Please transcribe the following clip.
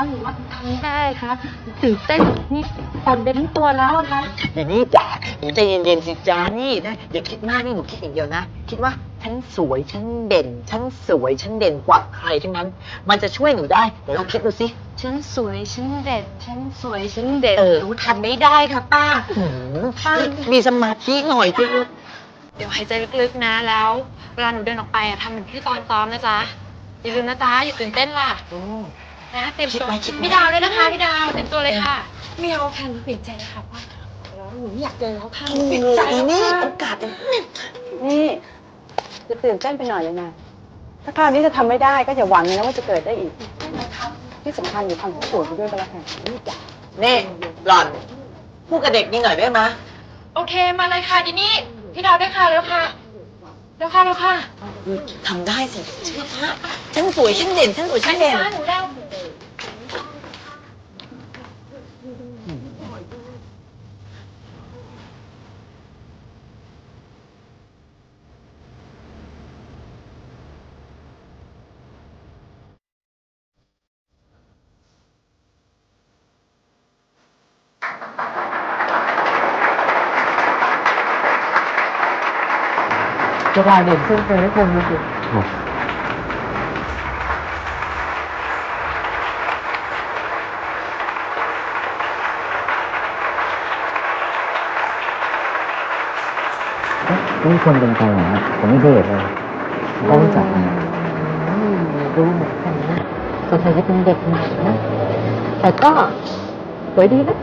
คะหรือว่าทำได้คะตื่นเต้นนี่สั่นไปทั้งตัวแล้วอะคะเดี๋ยวนี้จ๋าหนูใจเย็นๆสิจ้านี่นะอย่าคิดมากนี่หนูคิดอย่างเดียวนะ คิดว่าฉันสวยฉันเด่นฉันสวยฉันเด่นกว่าใครทั้งนั้น มันจะช่วยหนูได้เดี๋ยวลองคิดดูสิฉันสวยฉันเด่นฉันสวยฉันเด่นเออหนูทำไม่ได้ค่ะป้าหืมมีสมาธิหน่อยสิเดี๋ยวหายใจลึกๆนะแล้ว เวลาหนูเดินออกไปอะทำเหมือนที่ตอนซ้อมนะจ๊ะอย่าลืมนะจ๊ะอย่าตื่นเต้นล่ะอืม นะเต็มคิดตัวไว้คิดไว้พี่ดาวด้วยนะคะพี่ดาวเต็มตัวเลยค่ะไม่เอาแพนเปลี่ยนใจเลยค่ะว่าแล้วหนูไม่อยากเจอแล้วค่ะหนูเปลี่ยนใจอีแล้วนี่ค่ะโอกาสมันนี่จะตื่นเต้นไปหน่อยเลยนะถ้าคราวนี้จะทำไม่ได้ก็อย่าหวังนะว่าจะเกิดได้อีก ที่สำคัญอย่าทำให้ปวดไปด้วยก็แล้วกันนี่จ้ะนี่หล่อนพูดกับเด็กนี่หน่อยได้ไหมโอเคมาเลยค่ะดินี่พี่ดาวด้วยค่ะแล้วค่ะแล้วค่ะแล้วค่ะทำได้สิเชื่อพระฉันสวยฉันเด่นฉันสวยฉันเด่นหนูได้ จะได้เด่นขึ้นไปให้คนรู้สึกนี่คนเป็นใครเหรอผมไม่เคยเห็นเลยก็รู้จักนะรู้เหมือนกันนะสงสัยจะเป็นเด็กใหม่นะ แต่ก็สวยดีนะ